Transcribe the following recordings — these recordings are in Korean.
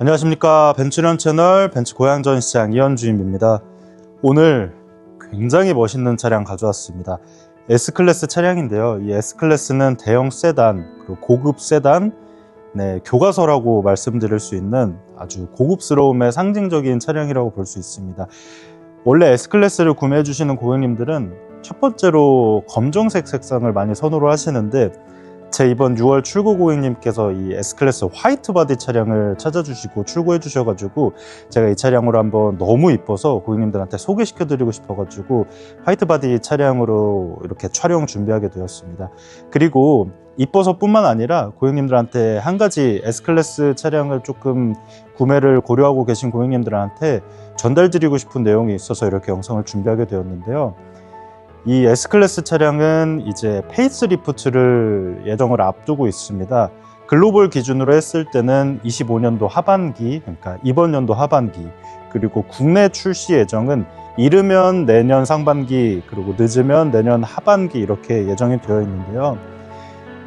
안녕하십니까 벤츠련 채널 벤츠 고양 전시장 이현주임입니다. 오늘 굉장히 멋있는 차량 가져왔습니다. S클래스 차량인데요. 이 S클래스는 대형 세단 그리고 고급 세단 네, 교과서라고 말씀드릴 수 있는 아주 고급스러움의 상징적인 차량이라고 볼 수 있습니다. 원래 S클래스를 구매해 주시는 고객님들은 첫 번째로 검정색 색상을 많이 선호를 하시는데 제 이번 6월 출고 고객님께서 이 S클래스 화이트 바디 차량을 찾아주시고 출고해 주셔가지고 제가 이 차량으로 한번 너무 이뻐서 고객님들한테 소개시켜 드리고 싶어가지고 화이트 바디 차량으로 이렇게 촬영 준비하게 되었습니다. 그리고 이뻐서 뿐만 아니라 고객님들한테 한 가지 S클래스 차량을 조금 구매를 고려하고 계신 고객님들한테 전달드리고 싶은 내용이 있어서 이렇게 영상을 준비하게 되었는데요. 이 S클래스 차량은 이제 페이스리프트를 예정을 앞두고 있습니다. 글로벌 기준으로 했을 때는 25년도 하반기, 그러니까 이번 연도 하반기, 그리고 국내 출시 예정은 이르면 내년 상반기, 그리고 늦으면 내년 하반기 이렇게 예정이 되어 있는데요.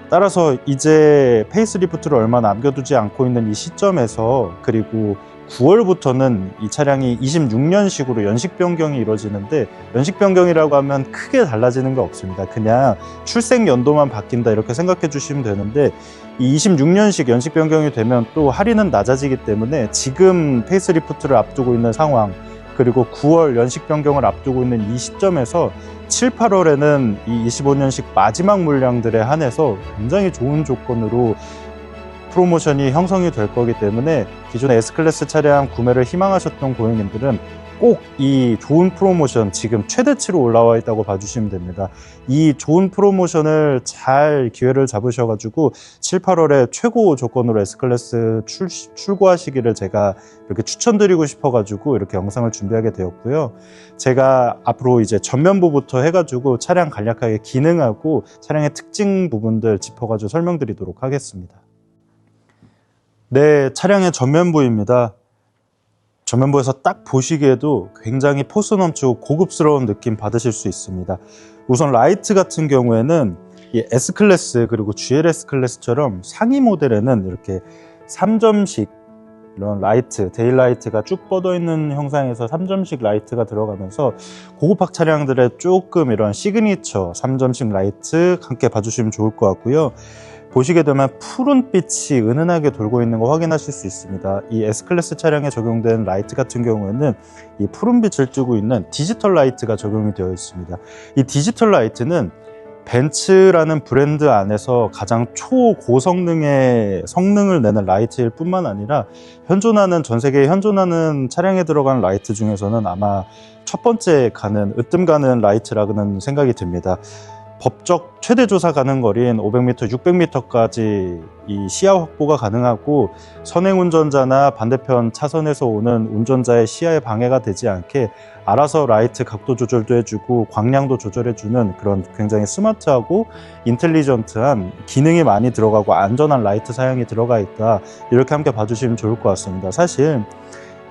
따라서 이제 페이스리프트를 얼마 남겨두지 않고 있는 이 시점에서 그리고 9월부터는 이 차량이 26년식으로 연식 변경이 이루어지는데 연식 변경이라고 하면 크게 달라지는 게 없습니다. 그냥 출생 연도만 바뀐다 이렇게 생각해 주시면 되는데 이 26년식 연식 변경이 되면 또 할인은 낮아지기 때문에 지금 페이스리프트를 앞두고 있는 상황 그리고 9월 연식 변경을 앞두고 있는 이 시점에서 7, 8월에는 이 25년식 마지막 물량들에 한해서 굉장히 좋은 조건으로 프로모션이 형성이 될 거기 때문에 기존의 S클래스 차량 구매를 희망하셨던 고객님들은 꼭 이 좋은 프로모션 지금 최대치로 올라와 있다고 봐주시면 됩니다. 이 좋은 프로모션을 잘 기회를 잡으셔가지고 7, 8월에 최고 조건으로 S클래스 출, 출고하시기를 제가 이렇게 추천드리고 싶어가지고 이렇게 영상을 준비하게 되었고요. 제가 앞으로 이제 전면부부터 해가지고 차량 간략하게 기능하고 차량의 특징 부분들 짚어가지고 설명드리도록 하겠습니다. 네, 차량의 전면부입니다. 전면부에서 딱 보시기에도 굉장히 포스 넘치고 고급스러운 느낌 받으실 수 있습니다. 우선 라이트 같은 경우에는 이 S클래스 그리고 GLS 클래스처럼 상위 모델에는 이렇게 3점식 이런 라이트, 데일라이트가 쭉 뻗어 있는 형상에서 3점식 라이트가 들어가면서 고급학 차량들의 조금 이런 시그니처 3점식 라이트 함께 봐주시면 좋을 것 같고요. 보시게 되면 푸른 빛이 은은하게 돌고 있는 거 확인하실 수 있습니다. 이 S클래스 차량에 적용된 라이트 같은 경우에는 이 푸른 빛을 띠고 있는 디지털 라이트가 적용이 되어 있습니다. 이 디지털 라이트는 벤츠라는 브랜드 안에서 가장 초고성능의 성능을 내는 라이트일 뿐만 아니라 현존하는 전 세계에 현존하는 차량에 들어간 라이트 중에서는 아마 첫 번째 가는 으뜸 가는 라이트라는 생각이 듭니다. 법적 최대 조사 가능 거리인 500m, 600m까지 이 시야 확보가 가능하고 선행 운전자나 반대편 차선에서 오는 운전자의 시야에 방해가 되지 않게 알아서 라이트 각도 조절도 해주고 광량도 조절해주는 그런 굉장히 스마트하고 인텔리전트한 기능이 많이 들어가고 안전한 라이트 사양이 들어가 있다 이렇게 함께 봐주시면 좋을 것 같습니다. 사실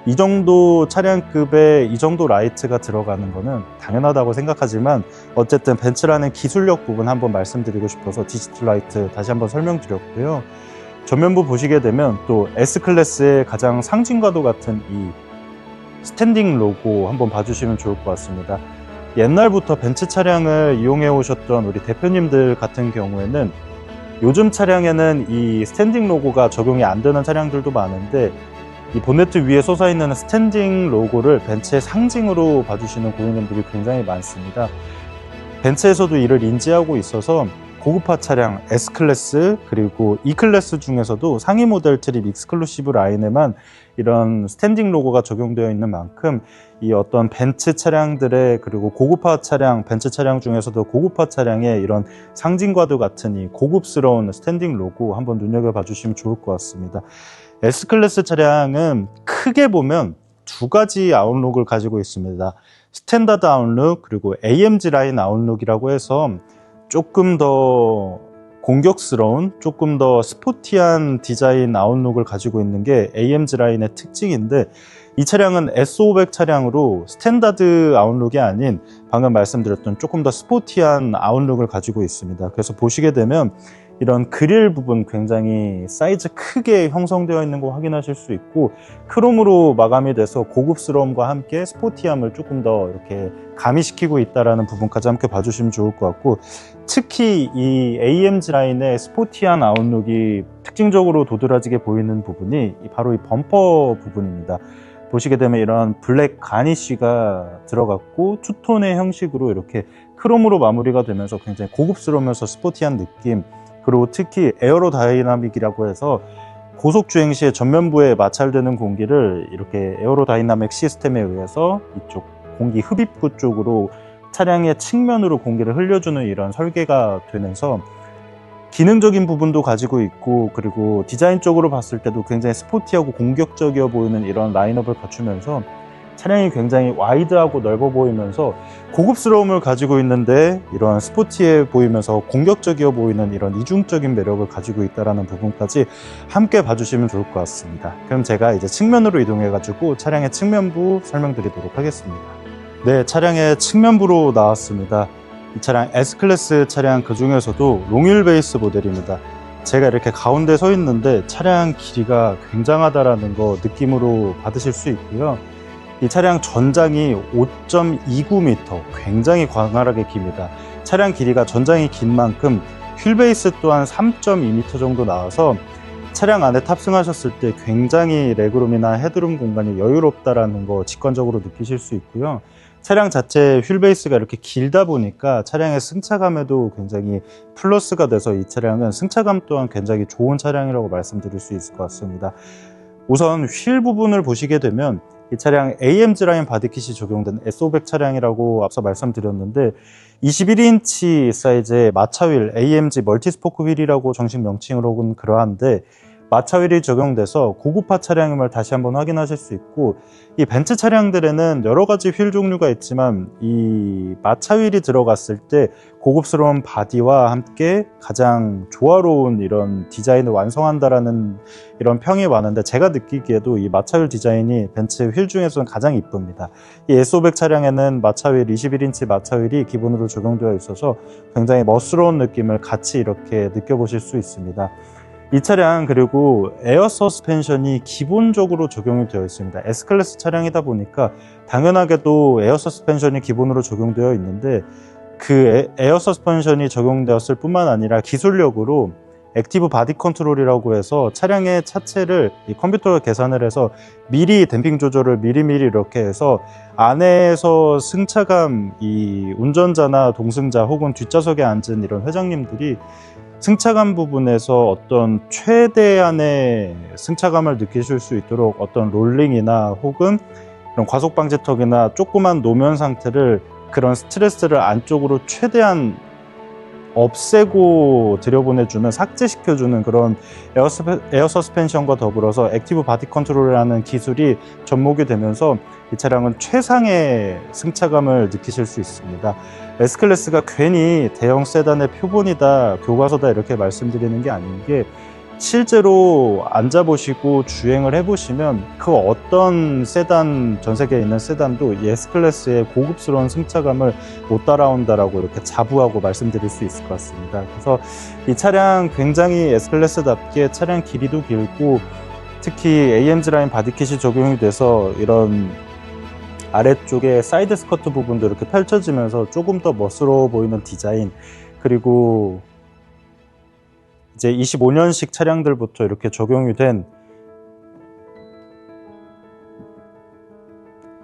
이 정도 차량급에 이 정도 라이트가 들어가는 거는 당연하다고 생각하지만 어쨌든 벤츠라는 기술력 부분 한번 말씀드리고 싶어서 디지털 라이트 다시 한번 설명드렸고요. 전면부 보시게 되면 또 S클래스의 가장 상징과도 같은 이 스탠딩 로고 한번 봐주시면 좋을 것 같습니다. 옛날부터 벤츠 차량을 이용해 오셨던 우리 대표님들 같은 경우에는 요즘 차량에는 이 스탠딩 로고가 적용이 안 되는 차량들도 많은데 이 본네트 위에 솟아있는 스탠딩 로고를 벤츠의 상징으로 봐주시는 고객님들이 굉장히 많습니다. 벤츠에서도 이를 인지하고 있어서 고급화 차량 S클래스 그리고 E클래스 중에서도 상위 모델 트립 익스클루시브 라인에만 이런 스탠딩 로고가 적용되어 있는 만큼 이 어떤 벤츠 차량들의 그리고 고급화 차량 벤츠 차량 중에서도 고급화 차량의 이런 상징과도 같은 이 고급스러운 스탠딩 로고 한번 눈여겨봐 주시면 좋을 것 같습니다. S클래스 차량은 크게 보면 두 가지 아웃룩을 가지고 있습니다. 스탠다드 아웃룩 그리고 AMG 라인 아웃룩이라고 해서 조금 더 공격스러운 조금 더 스포티한 디자인 아웃룩을 가지고 있는 게 AMG 라인의 특징인데 이 차량은 S500 차량으로 스탠다드 아웃룩이 아닌 방금 말씀드렸던 조금 더 스포티한 아웃룩을 가지고 있습니다. 그래서 보시게 되면 이런 그릴 부분 굉장히 사이즈 크게 형성되어 있는 거 확인하실 수 있고 크롬으로 마감이 돼서 고급스러움과 함께 스포티함을 조금 더 이렇게 가미시키고 있다라는 부분까지 함께 봐주시면 좋을 것 같고 특히 이 AMG 라인의 스포티한 아웃룩이 특징적으로 도드라지게 보이는 부분이 바로 이 범퍼 부분입니다. 보시게 되면 이런 블랙 가니쉬가 들어갔고 투톤의 형식으로 이렇게 크롬으로 마무리가 되면서 굉장히 고급스러우면서 스포티한 느낌 그리고 특히 에어로 다이나믹이라고 해서 고속 주행 시에 전면부에 마찰되는 공기를 이렇게 에어로 다이나믹 시스템에 의해서 이쪽 공기 흡입구 쪽으로 차량의 측면으로 공기를 흘려주는 이런 설계가 되면서 기능적인 부분도 가지고 있고 그리고 디자인적으로 봤을 때도 굉장히 스포티하고 공격적이어 보이는 이런 라인업을 갖추면서 차량이 굉장히 와이드하고 넓어 보이면서 고급스러움을 가지고 있는데 이런 스포티해 보이면서 공격적이어 보이는 이런 이중적인 매력을 가지고 있다는 부분까지 함께 봐주시면 좋을 것 같습니다. 그럼 제가 이제 측면으로 이동해 가지고 차량의 측면부 설명드리도록 하겠습니다. 네, 차량의 측면부로 나왔습니다. 이 차량 S클래스 차량 그 중에서도 롱휠 베이스 모델입니다. 제가 이렇게 가운데 서 있는데 차량 길이가 굉장하다라는 거 느낌으로 받으실 수 있고요. 이 차량 전장이 5.29m, 굉장히 광활하게 깁니다. 차량 길이가 전장이 긴 만큼 휠 베이스 또한 3.2m 정도 나와서 차량 안에 탑승하셨을 때 굉장히 레그룸이나 헤드룸 공간이 여유롭다라는 거 직관적으로 느끼실 수 있고요. 차량 자체 휠 베이스가 이렇게 길다 보니까 차량의 승차감에도 굉장히 플러스가 돼서 이 차량은 승차감 또한 굉장히 좋은 차량이라고 말씀드릴 수 있을 것 같습니다. 우선 휠 부분을 보시게 되면 이 차량 AMG 라인 바디킷이 적용된 S500 차량이라고 앞서 말씀드렸는데 21인치 사이즈의 마차 휠 AMG 멀티스포크 휠이라고 정식 명칭으로는 그러한데 마차 휠이 적용돼서 고급화 차량임을 다시 한번 확인하실 수 있고 이 벤츠 차량들에는 여러 가지 휠 종류가 있지만 이 마차 휠이 들어갔을 때 고급스러운 바디와 함께 가장 조화로운 이런 디자인을 완성한다라는 이런 평이 많은데 제가 느끼기에도 이 마차 휠 디자인이 벤츠 휠 중에서는 가장 이쁩니다. 이 S500 차량에는 마차 휠 21인치 마차 휠이 기본으로 적용되어 있어서 굉장히 멋스러운 느낌을 같이 이렇게 느껴보실 수 있습니다. 이 차량 그리고 에어 서스펜션이 기본적으로 적용이 되어 있습니다. S클래스 차량이다 보니까 당연하게도 에어 서스펜션이 기본으로 적용되어 있는데 그 에- 에어 서스펜션이 적용되었을 뿐만 아니라 기술력으로 액티브 바디 컨트롤이라고 해서 차량의 차체를 이 컴퓨터가 계산을 해서 미리 댐핑 조절을 미리미리 이렇게 해서 안에서 승차감 이 운전자나 동승자 혹은 뒷좌석에 앉은 이런 회장님들이 승차감 부분에서 어떤 최대한의 승차감을 느끼실 수 있도록 어떤 롤링이나 혹은 이런 과속 방지턱이나 조그만 노면 상태를 그런 스트레스를 안쪽으로 최대한 없애고 들여보내주는 삭제시켜주는 그런 에어, 스페, 에어 서스펜션과 더불어서 액티브 바디 컨트롤이라는 기술이 접목이 되면서 이 차량은 최상의 승차감을 느끼실 수 있습니다. S클래스가 괜히 대형 세단의 표본이다, 교과서다 이렇게 말씀드리는 게 아닌 게 실제로 앉아보시고 주행을 해보시면 그 어떤 세단, 전 세계에 있는 세단도 이 S클래스의 고급스러운 승차감을 못 따라온다라고 이렇게 자부하고 말씀드릴 수 있을 것 같습니다. 그래서 이 차량 굉장히 S클래스답게 차량 길이도 길고 특히 AMG 라인 바디킷이 적용이 돼서 이런 아래쪽에 사이드 스커트 부분도 이렇게 펼쳐지면서 조금 더 멋스러워 보이는 디자인 그리고 이제 25년식 차량들부터 이렇게 적용이 된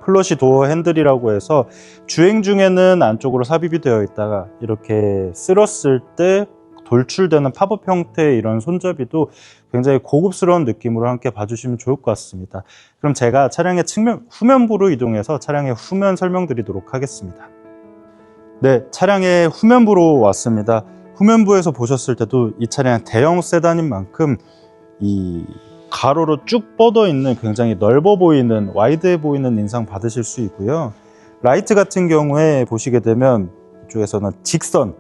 플러시 도어 핸들이라고 해서 주행 중에는 안쪽으로 삽입이 되어 있다가 이렇게 쓸었을 때 돌출되는 팝업 형태의 이런 손잡이도 굉장히 고급스러운 느낌으로 함께 봐주시면 좋을 것 같습니다. 그럼 제가 차량의 측면, 후면부로 이동해서 차량의 후면 설명드리도록 하겠습니다. 네, 차량의 후면부로 왔습니다. 후면부에서 보셨을 때도 이 차량 대형 세단인 만큼 이 가로로 쭉 뻗어 있는 굉장히 넓어 보이는 와이드해 보이는 인상 받으실 수 있고요. 라이트 같은 경우에 보시게 되면 이쪽에서는 직선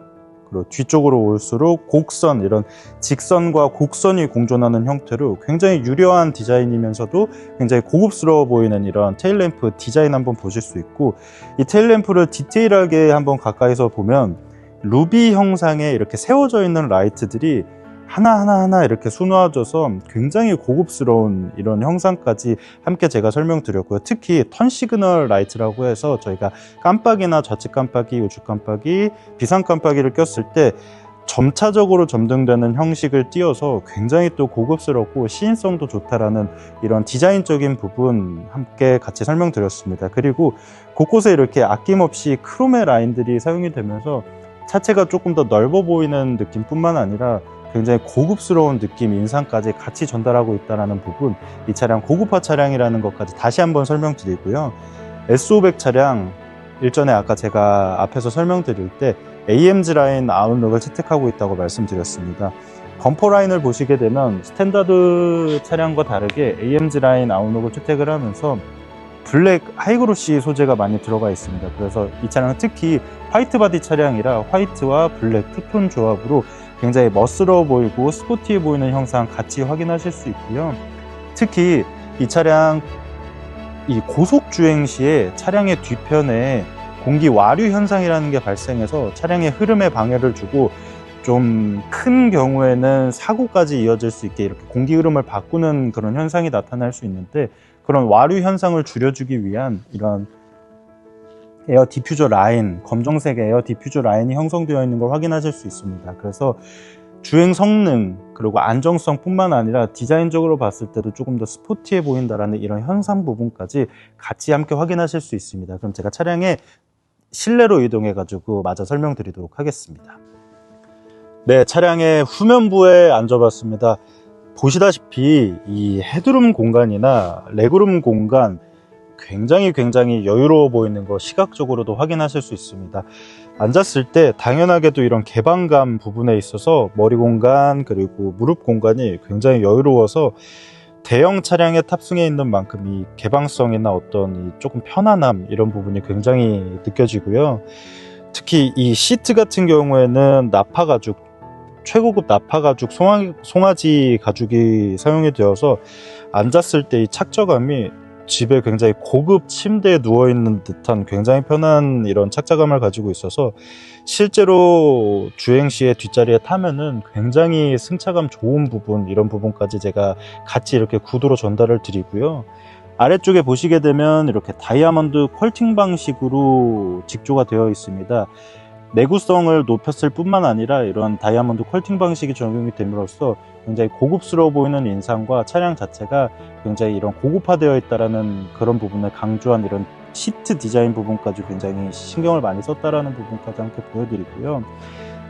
그리고 뒤쪽으로 올수록 곡선 이런 직선과 곡선이 공존하는 형태로 굉장히 유려한 디자인이면서도 굉장히 고급스러워 보이는 이런 테일램프 디자인 한번 보실 수 있고 이 테일램프를 디테일하게 한번 가까이서 보면 루비 형상의 이렇게 세워져 있는 라이트들이 하나하나 하나 이렇게 수놓아져서 굉장히 고급스러운 이런 형상까지 함께 제가 설명드렸고요. 특히 턴 시그널 라이트라고 해서 저희가 깜빡이나 좌측 깜빡이, 우측 깜빡이, 비상 깜빡이를 꼈을 때 점차적으로 점등되는 형식을 띄어서 굉장히 또 고급스럽고 시인성도 좋다라는 이런 디자인적인 부분 함께 같이 설명드렸습니다. 그리고 곳곳에 이렇게 아낌없이 크롬의 라인들이 사용이 되면서 차체가 조금 더 넓어 보이는 느낌뿐만 아니라 굉장히 고급스러운 느낌, 인상까지 같이 전달하고 있다는 부분, 이 차량 고급화 차량이라는 것까지 다시 한번 설명드리고요. S500 차량 일전에 아까 제가 앞에서 설명드릴 때 AMG 라인 아웃룩을 채택하고 있다고 말씀드렸습니다. 범퍼 라인을 보시게 되면 스탠다드 차량과 다르게 AMG 라인 아웃룩을 채택을 하면서 블랙 하이그로시 소재가 많이 들어가 있습니다. 그래서 이 차량은 특히 화이트 바디 차량이라 화이트와 블랙 투톤 조합으로 굉장히 멋스러워 보이고 스포티해 보이는 형상 같이 확인하실 수 있고요. 특히 이 차량 이 고속 주행 시에 차량의 뒤편에 공기 와류 현상이라는 게 발생해서 차량의 흐름에 방해를 주고 좀 큰 경우에는 사고까지 이어질 수 있게 이렇게 공기 흐름을 바꾸는 그런 현상이 나타날 수 있는데 그런 와류 현상을 줄여주기 위한 이런 에어 디퓨저 라인, 검정색 에어 디퓨저 라인이 형성되어 있는 걸 확인하실 수 있습니다. 그래서 주행 성능 그리고 안정성 뿐만 아니라 디자인적으로 봤을 때도 조금 더 스포티해 보인다라는 이런 현상 부분까지 같이 함께 확인하실 수 있습니다. 그럼 제가 차량의 실내로 이동해 가지고 마저 설명드리도록 하겠습니다. 네, 차량의 후면부에 앉아봤습니다. 보시다시피 이 헤드룸 공간이나 레그룸 공간 굉장히 굉장히 여유로워 보이는 거 시각적으로도 확인하실 수 있습니다. 앉았을 때 당연하게도 이런 개방감 부분에 있어서 머리 공간 그리고 무릎 공간이 굉장히 여유로워서 대형 차량에 탑승해 있는 만큼 이 개방성이나 어떤 이 조금 편안함 이런 부분이 굉장히 느껴지고요. 특히 이 시트 같은 경우에는 나파 가죽 최고급 나파 가죽 송아, 송아지 가죽이 사용이 되어서 앉았을 때 이 착저감이 집에 굉장히 고급 침대에 누워 있는 듯한 굉장히 편한 이런 착자감을 가지고 있어서 실제로 주행 시에 뒷자리에 타면은 굉장히 승차감 좋은 부분 이런 부분까지 제가 같이 이렇게 구도로 전달을 드리고요. 아래쪽에 보시게 되면 이렇게 다이아몬드 퀄팅 방식으로 직조가 되어 있습니다. 내구성을 높였을 뿐만 아니라 이런 다이아몬드 퀄팅 방식이 적용이 됨으로써 굉장히 고급스러워 보이는 인상과 차량 자체가 굉장히 이런 고급화되어 있다라는 그런 부분을 강조한 이런 시트 디자인 부분까지 굉장히 신경을 많이 썼다라는 부분까지 함께 보여드리고요.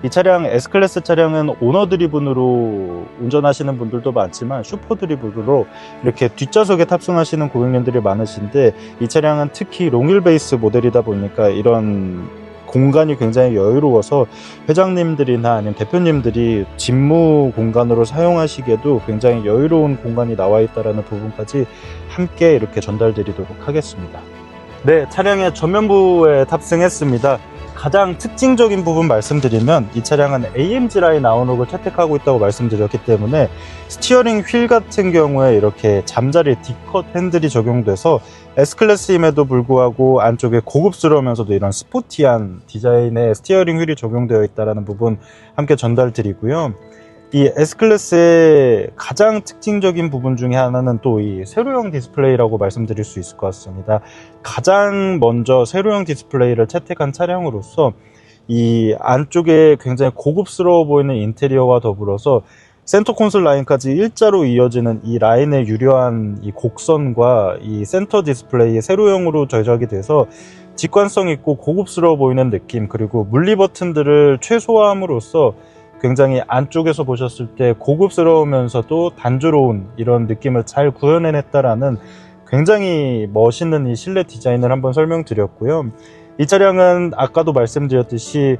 이 차량 S클래스 차량은 오너 드리븐으로 운전하시는 분들도 많지만 슈퍼 드리븐으로 이렇게 뒷좌석에 탑승하시는 고객님들이 많으신데 이 차량은 특히 롱일 베이스 모델이다 보니까 이런 공간이 굉장히 여유로워서 회장님들이나 아니면 대표님들이 집무 공간으로 사용하시기에도 굉장히 여유로운 공간이 나와 있다는 부분까지 함께 이렇게 전달드리도록 하겠습니다. 네, 차량의 전면부에 탑승했습니다. 가장 특징적인 부분 말씀드리면 이 차량은 AMG 라인 아웃룩을 채택하고 있다고 말씀드렸기 때문에 스티어링 휠 같은 경우에 이렇게 잠자리 D컷 핸들이 적용돼서 S클래스임에도 불구하고 안쪽에 고급스러우면서도 이런 스포티한 디자인의 스티어링 휠이 적용되어 있다는 부분 함께 전달드리고요. 이 S클래스의 가장 특징적인 부분 중에 하나는 또 이 세로형 디스플레이라고 말씀드릴 수 있을 것 같습니다. 가장 먼저 세로형 디스플레이를 채택한 차량으로서 이 안쪽에 굉장히 고급스러워 보이는 인테리어와 더불어서 센터 콘솔 라인까지 일자로 이어지는 이 라인의 유려한 이 곡선과 이 센터 디스플레이의 세로형으로 제작이 돼서 직관성 있고 고급스러워 보이는 느낌 그리고 물리 버튼들을 최소화함으로써 굉장히 안쪽에서 보셨을 때 고급스러우면서도 단조로운 이런 느낌을 잘 구현해냈다라는 굉장히 멋있는 이 실내 디자인을 한번 설명드렸고요. 이 차량은 아까도 말씀드렸듯이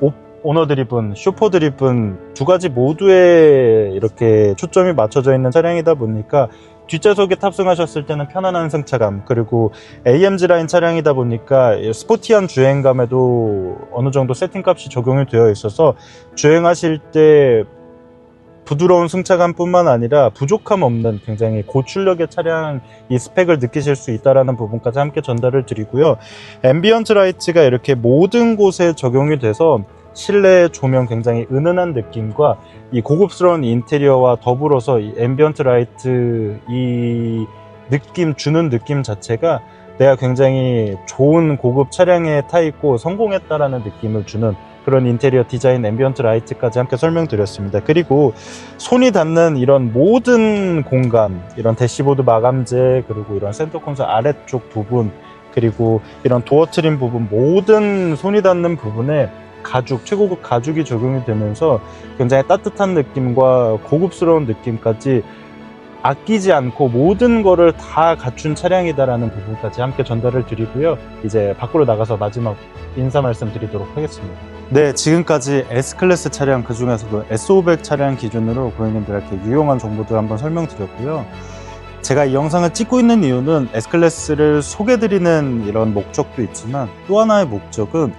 오, 오너 드립은 슈퍼 드립은 두 가지 모두에 이렇게 초점이 맞춰져 있는 차량이다 보니까 뒷좌석에 탑승하셨을 때는 편안한 승차감 그리고 AMG 라인 차량이다 보니까 스포티한 주행감에도 어느 정도 세팅값이 적용이 되어 있어서 주행하실 때 부드러운 승차감뿐만 아니라 부족함 없는 굉장히 고출력의 차량 이 스펙을 느끼실 수 있다라는 부분까지 함께 전달을 드리고요. 앰비언트 라이트가 이렇게 모든 곳에 적용이 돼서 실내 조명 굉장히 은은한 느낌과 이 고급스러운 인테리어와 더불어서 이 앰비언트 라이트 이 느낌 주는 느낌 자체가 내가 굉장히 좋은 고급 차량에 타 있고 성공했다라는 느낌을 주는 그런 인테리어 디자인 앰비언트 라이트까지 함께 설명드렸습니다. 그리고 손이 닿는 이런 모든 공간, 이런 대시보드 마감재, 그리고 이런 센터 콘솔 아래쪽 부분, 그리고 이런 도어 트림 부분, 모든 손이 닿는 부분에 가죽, 최고급 가죽이 적용이 되면서 굉장히 따뜻한 느낌과 고급스러운 느낌까지 아끼지 않고 모든 거를 다 갖춘 차량이다라는 부분까지 함께 전달을 드리고요. 이제 밖으로 나가서 마지막 인사 말씀 드리도록 하겠습니다. 네, 지금까지 S클래스 차량 그 중에서도 S500 차량 기준으로 고객님들께 유용한 정보들 한번 설명드렸고요. 제가 이 영상을 찍고 있는 이유는 S클래스를 소개드리는 이런 목적도 있지만 또 하나의 목적은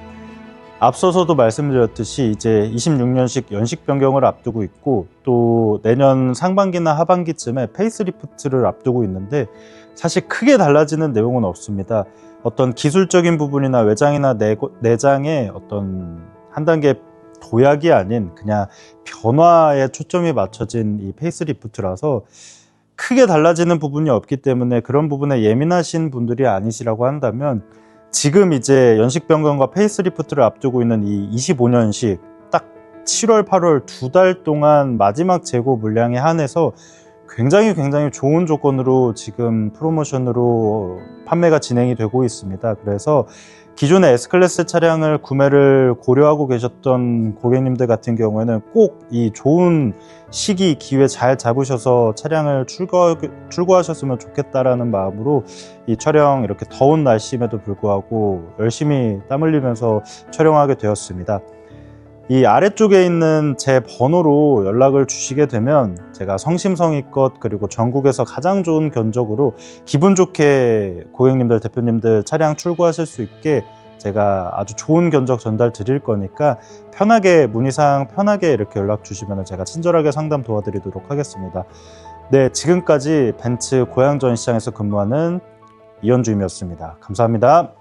앞서서도 말씀드렸듯이 이제 26년식 연식 변경을 앞두고 있고 또 내년 상반기나 하반기쯤에 페이스리프트를 앞두고 있는데 사실 크게 달라지는 내용은 없습니다. 어떤 기술적인 부분이나 외장이나 내, 내장의 어떤 한 단계 도약이 아닌 그냥 변화에 초점이 맞춰진 이 페이스리프트라서 크게 달라지는 부분이 없기 때문에 그런 부분에 예민하신 분들이 아니시라고 한다면 지금 이제 연식 변경과 페이스리프트를 앞두고 있는 이 25년식 딱 7월, 8월 두 달 동안 마지막 재고 물량에 한해서 굉장히 굉장히 좋은 조건으로 지금 프로모션으로 판매가 진행이 되고 있습니다. 그래서 기존의 S클래스 차량을 구매를 고려하고 계셨던 고객님들 같은 경우에는 꼭 이 좋은 시기, 기회 잘 잡으셔서 차량을 출고, 출고하셨으면 좋겠다라는 마음으로 이 촬영 이렇게 더운 날씨임에도 불구하고 열심히 땀 흘리면서 촬영하게 되었습니다. 이 아래쪽에 있는 제 번호로 연락을 주시게 되면 제가 성심성의껏 그리고 전국에서 가장 좋은 견적으로 기분 좋게 고객님들, 대표님들 차량 출고하실 수 있게 제가 아주 좋은 견적 전달 드릴 거니까 편하게 문의사항 편하게 이렇게 연락 주시면 제가 친절하게 상담 도와드리도록 하겠습니다. 네, 지금까지 벤츠 고양전 시장에서 근무하는 이현주임이었습니다. 감사합니다.